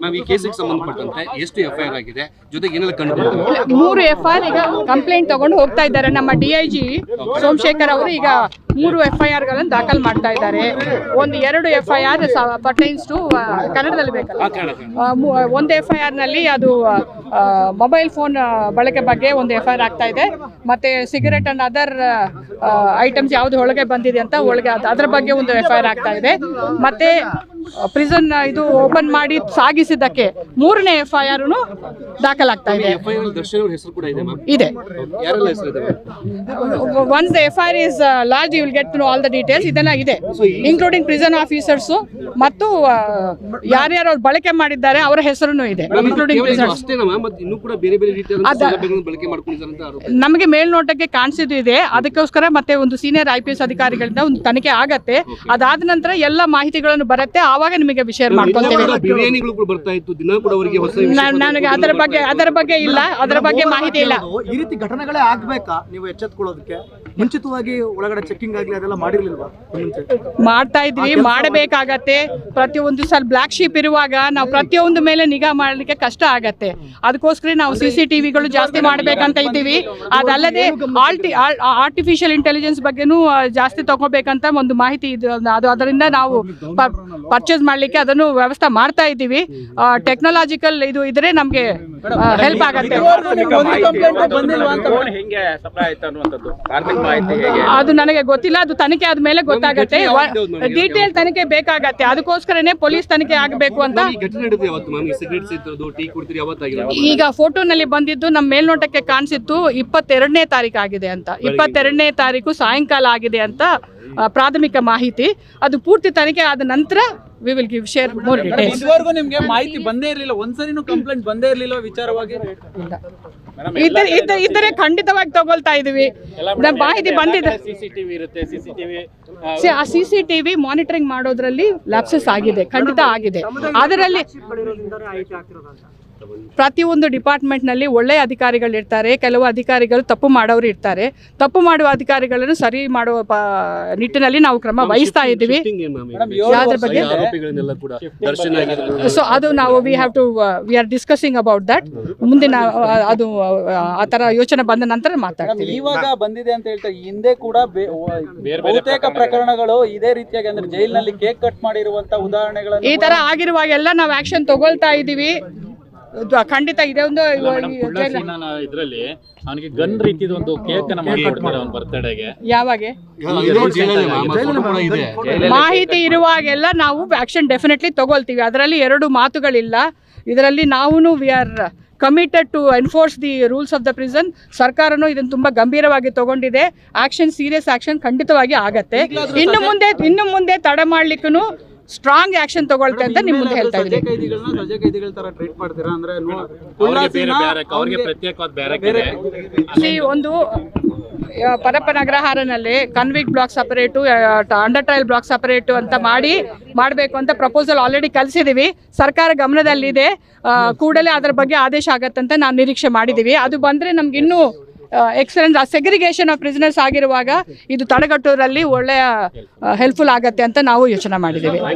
Ma'am ಈ ಕೇಸಿಗೆ ಸಂಬಂಧಪಟ್ಟಂತೆ ಎಷ್ಟು ಎಫ್ ಐ ಆರ್ ಆಗಿದೆ ಜೊತೆಗೆ ಏನೆಲ್ಲ ಕಂಡು ಮೂರು ಎಫ್ ಐ ಆರ್ ಈಗ ಕಂಪ್ಲೇಂಟ್ ತಗೊಂಡು ಹೋಗ್ತಾ ಇದ್ದಾರೆ. ನಮ್ಮ ಡಿ ಐ ಜಿ ಸೋಮಶೇಖರ್ ಅವರು ಈಗ ಮೂರು ಎಫ್ ಐ ಆರ್ಗಳನ್ನು ದಾಖಲು ಮಾಡ್ತಾ ಇದ್ದಾರೆ. ಒಂದು ಎರಡು F I R pertains to ಕನ್ನಡದಲ್ಲಿ ಬೇಕಲ್ಲ? ಒಂದು ಎಫ್ ಐ ಆರ್ನಲ್ಲಿ ಅದು ಮೊಬೈಲ್ ಫೋನ್ ಬಳಕೆ ಬಗ್ಗೆ ಒಂದು ಎಫ್ ಐ ಆರ್ ಆಗ್ತಾ ಇದೆ. ಮತ್ತೆ ಸಿಗರೇಟ್ ಅಂಡ್ ಅದರ್ ಐಟಮ್ಸ್ ಯಾವ್ದು ಒಳಗೆ ಬಂದಿದೆ ಅಂತ ಒಳಗೆ ಅದ್- ಅದ್ರ ಬಗ್ಗೆ ಒಂದು ಎಫ್ ಐ ಆರ್ ಆಗ್ತಾ ಇದೆ. ಮತ್ತೆ ಪ್ರಿಸನ್ ಇದು ಓಪನ್ ಮಾಡಿ ಸಾಗಿಸಿದ್ದಕ್ಕೆ ಮೂರನೇ ಎಫ್ ಐ ಆರ್ ದಾಖಲಾಗ್ತಾ ಇದೆ. ಇದೆ one once the F I R is lodged you will get all the details ಇದೆಲ್ಲ ಇದೆ. ಇನ್ಕ್ಲೂಡಿಂಗ್ ಪ್ರಿಸನ್ ಆಫೀಸರ್ಸ್ ಮತ್ತು ಆ, ಯಾರ್ಯಾರು ಅವ್ರು ಬಳಕೆ ಮಾಡಿದ್ದಾರೆ ಅವರ ಹೆಸರು ಇದೆ. ಇನ್ಕ್ಲೂಡಿಂಗ್ ನಮಗೆ ಮೇಲ್ನೋಟಕ್ಕೆ ಕಾಣಿಸಿದ್ದು ಇದೆ. ಅದಕ್ಕೋಸ್ಕರ ಮತ್ತೆ ಒಂದು ಸೀನಿಯರ್ ಐ ಪಿ ಎಸ್ ಅಧಿಕಾರಿಗಳಿಂದ ಒಂದು ತನಿಖೆ ಆಗತ್ತೆ. ಅದಾದ ನಂತರ ಎಲ್ಲ ಮಾಹಿತಿಗಳನ್ನು ಬರುತ್ತೆ. ಆವಾಗ ನಿಮಗೆ ಶೇರ್ ಮಾಡ್ಕೊಳ್ತೇವೆ. ಬಿರಿಯಾನಿಗಳು ಬರ್ತಾ ಇತ್ತು ದಿನ ಕೂಡ ಅವರಿಗೆ ಹೊಸ ನನಗೆ ಅದರ ಬಗ್ಗೆ ಅದರ ಬಗ್ಗೆ ಇಲ್ಲ ಅದರ ಬಗ್ಗೆ ಮಾಹಿತಿ ಇಲ್ಲ. ಈ ರೀತಿ ಘಟನೆಗಳೇ ಆಗ್ಬೇಕಾ? ನೀವು ಎಚ್ಚೆತ್ಕೊಳ್ಳೋದಕ್ಕೆ? ಮುಂಚಿತವಾಗಿ ಒಳಗಡೆ ಚೆಕಿಂಗ್ ಆಗಲಿ ಅದೆಲ್ಲ ಮಾಡಿರ್ಲಿಲ್ವಾ? ಮಾಡ್ತಾ ಇದ್ವಿ ಮಾಡಬೇಕಾಗತ್ತೆ. ಪ್ರತಿಯೊಂದು ಸಲ ಬ್ಲಾಕ್ ಶೀಪ್ ಇರುವಾಗ ನಾವು ಪ್ರತಿಯೊಂದು ಮೇಲೆ ನಿಗಾ ಮಾಡಲಿಕ್ಕೆ ಕಷ್ಟ ಆಗತ್ತೆ. ಅದಕ್ಕೋಸ್ಕರ ನಾವು ಸಿ ಸಿ ಟಿವಿಗಳು ಜಾಸ್ತಿ ಮಾಡ್ಬೇಕಂತ ಇದ್ದೀವಿ. ಅದಲ್ಲದೆ ಆಲ್ಟಿ ಆರ್ಟಿಫಿಷಿಯಲ್ ಇಂಟೆಲಿಜೆನ್ಸ್ ಬಗ್ಗೆನೂ ಜಾಸ್ತಿ ತಗೋಬೇಕಂತ ಒಂದು ಮಾಹಿತಿ ಇದು ಅದು ಅದರಿಂದ ನಾವು ಪರ್ಚೇಸ್ ಮಾಡಲಿಕ್ಕೆ ಅದನ್ನು ವ್ಯವಸ್ಥೆ ಮಾಡ್ತಾ ಇದ್ದೀವಿ. ಟೆಕ್ನಾಲಜಿಕಲ್ ಇದು ಇದ್ರೆ ನಮಗೆ ಹೆಲ್ಪ್ ಆಗುತ್ತೆ. ಫೋನ್ ಹೆಂಗೆ ಸಪ್ಲೈ ಆಯ್ತು ಅನ್ನುವಂಥದ್ದು? ತಾಂತ್ರಿಕ ಮಾಹಿತಿ ಹೇಗೆ? ಅದು ನನಗೆ ಗೊತ್ತಿಲ್ಲ ಅದು ತನಿಖೆ ಆದ್ಮೇಲೆ ಗೊತ್ತಾಗತ್ತೆ. ಡೀಟೇಲ್ ತನಿಖೆ ಬೇಕಾಗತ್ತೆ. ಅದಕ್ಕೋಸ್ಕರನೇ ಪೊಲೀಸ್ ತನಿಖೆ ಆಗಬೇಕು ಅಂತ. ಈಗ ಫೋಟೋನಲ್ಲಿ ಬಂದಿದ್ದು ನಮ್ಮ ಮೇಲ್ನೋಟಕ್ಕೆ ಕಾಣಿಸಿತ್ತು ಇಪ್ಪತ್ತೆರಡನೇ ತಾರೀಕು ಆಗಿದೆ ಅಂತ. ಇಪ್ಪತ್ತೆರಡನೇ ತಾರೀಕು ಸಾಯಂಕಾಲ ಆಗಿದೆ ಅಂತ ಪ್ರಾಥಮಿಕ ಮಾಹಿತಿ. ಅದು ಪೂರ್ತಿ ತನಿಖೆ ಆದ ನಂತರ we will give share more details ಇದುವರೆಗೂ ನಿಮಗೆ ಮಾಹಿತಿ ಬಂದೇ ಇರಲಿಲ್ಲ. ಒಂದ್ಸರಿನೂ ಕಂಪ್ಲೇಂಟ್ ಬಂದೇ ಇರಲಿಲ್ಲ ವಿಚಾರವಾಗಿ? ಇದ್ದರೆ ಇದ್ದ- ಇದ್ದರೆ ಖಂಡಿತವಾಗಿ ತಗೊಳ್ತಾ ಇದೀವಿ ಮಾಹಿತಿ ಬಂದಿದೆ. ಸಿಸಿಟಿವಿ ಇರುತ್ತೆ ಸಿಸಿಟಿವಿ ಆ ಸಿ ಸಿ ಟಿವಿ ಮಾನಿಟರಿಂಗ್ ಮಾಡೋದ್ರಲ್ಲಿ ಲ್ಯಾಪ್ಸಸ್ ಆಗಿದೆ ಖಂಡಿತ ಆಗಿದೆ. ಅದರಲ್ಲಿ ಪ್ರತಿಯೊಂದು ಡಿಪಾರ್ಟ್ಮೆಂಟ್ನಲ್ಲಿ ಒಳ್ಳೆಯ ಅಧಿಕಾರಿಗಳಿರ್ತಾರೆ ಕೆಲವು ಅಧಿಕಾರಿಗಳು ತಪ್ಪು ಮಾಡೋರು ಇರ್ತಾರೆ. ತಪ್ಪು ಮಾಡುವ ಅಧಿಕಾರಿಗಳನ್ನು ಸರಿ ಮಾಡುವ ನಿಟ್ಟಿನಲ್ಲಿ ನಾವು ಕ್ರಮ ವಹಿಸ್ತಾ ಇದ್ದೀವಿ. ಯಾವ್ದ್ರ ಬಗ್ಗೆ? ಆರೋಪಿಗಳನ್ನೆಲ್ಲ ಕೂಡ ದರ್ಶನ ಆಗಿರ್ಬೋದು. ಸೊ ಅದು ನಾವು we have to we are discussing about that ಮುಂದಿನ ಆ, ಅದು ಆ, ತರ ಥರ ಯೋಚನೆ ಬಂದ ನಂತರ ಮಾತಾಡ್ತೀವಿ. ಇವಾಗ ಬಂದಿದೆ ಅಂತ ಹೇಳ್ತಾರೆ ಹಿಂದೆ ಕೂಡ ಬಹುತೇಕ ಪ್ರಕರಣಗಳು. ಇದೇ ರೀತಿಯಾಗಿ ಅಂದ್ರೆ ಜೈಲಿನಲ್ಲಿ ಕೇಕ್ ಕಟ್ ಮಾಡಿರುವಂತ ಉದಾಹರಣೆಗಳು ಈ ತರ ಆಗಿರುವಾಗೆಲ್ಲ ನಾವು ಆಕ್ಷನ್ ತಗೊಳ್ತಾ ಇದ್ದೀವಿ. ಇದು ಖಂಡಿತ ಇದೆ ಒಂದು ಇದರಲ್ಲಿ ಅವನಿಗೆ ಗನ್ ರೀತಿ ಒಂದು ಕೇಕ್ ಮಾಡಿಕೊಡ್ತಾರೆ ಅವನ ಬರ್ತ್ಡೇಗೆ ಯಾವಾಗ? ಮಾಹಿತಿ ಇರುವಾಗೆಲ್ಲ ನಾವು ಆಕ್ಷನ್ ಡೆಫಿನೆಟ್ಲಿ ತಗೊಳ್ತೀವಿ. ಅದರಲ್ಲಿ ಎರಡು ಮಾತುಗಳಿಲ್ಲ. ಇದರಲ್ಲಿ ನಾವು we are committed to enforce the rules of the prison ಸರ್ಕಾರನೂ ಇದನ್ನು ತುಂಬಾ ಗಂಭೀರವಾಗಿ ತಗೊಂಡಿದೆ. ಆಕ್ಷನ್ ಸೀರಿಯಸ್ ಆಕ್ಷನ್ ಖಂಡಿತವಾಗಿ ಆಗತ್ತೆ. ಇನ್ನು ಮುಂದೆ ಇನ್ನು ಮುಂದೆ ತಡೆ ಮಾಡ್ಲಿಕ್ಕೂ ಸ್ಟ್ರಾಂಗ್ ಆಕ್ಷನ್ ತಗೊಳ್ತೆ ಅಂತ ನಿಮ್ಮ ಮುಂದೆ ಹೇಳ್ತಾ ಸಜೆ ಇದ್ದೀನಿ. ಸಜೆ ಕೈದಿಗಳ ತರ ಟ್ರೀಟ್ ಮಾಡ್ತೀರಾ? ಅಂದ್ರೆ ನೋ- ಅವ್ರಿಗೆ ಬೇರೆ ಬೇರೆ ಅವ್ರಿಗೆ ಪ್ರತ್ಯೇಕವಾದ ಬೇರೆ See, ಒಂದು ಆ, Parappana ಅಗ್ರಹಾರನಲ್ಲಿ convict block separate under trial block separate ಅಂತ ಮಾಡಿ ಮಾಡಬೇಕು ಅಂತ ಪ್ರಪೋಸಲ್ ಆಲ್ರೆಡಿ ಕಲಿಸಿದ್ದೀವಿ ಸರ್ಕಾರ ಗಮನದಲ್ಲಿದೆ. ಆ, ಕೂಡಲೇ ಅದರ ಬಗ್ಗೆ ಆದೇಶ ಆಗತ್ತಂತ ನಾವು ನಿರೀಕ್ಷೆ ಮಾಡಿದ್ದೀವಿ ಅದು ಬಂದರೆ ನಮ್ಗೆ ಇನ್ನೂ ಎಕ್ಸಲೆಂಟ್ ಸೆಗ್ರಿಗೇಷನ್ ಆಫ್ ಪ್ರಿಸನರ್ಸ್ ಆಗಿರುವಾಗ ಇದು ತಡೆಗಟ್ಟೋದ್ರಲ್ಲಿ ಒಳ್ಳೆಯ ಹೆಲ್ಪ್ಫುಲ್ ಆಗತ್ತೆ ಅಂತ ನಾವು ಯೋಚನೆ ಮಾಡಿದ್ದೀವಿ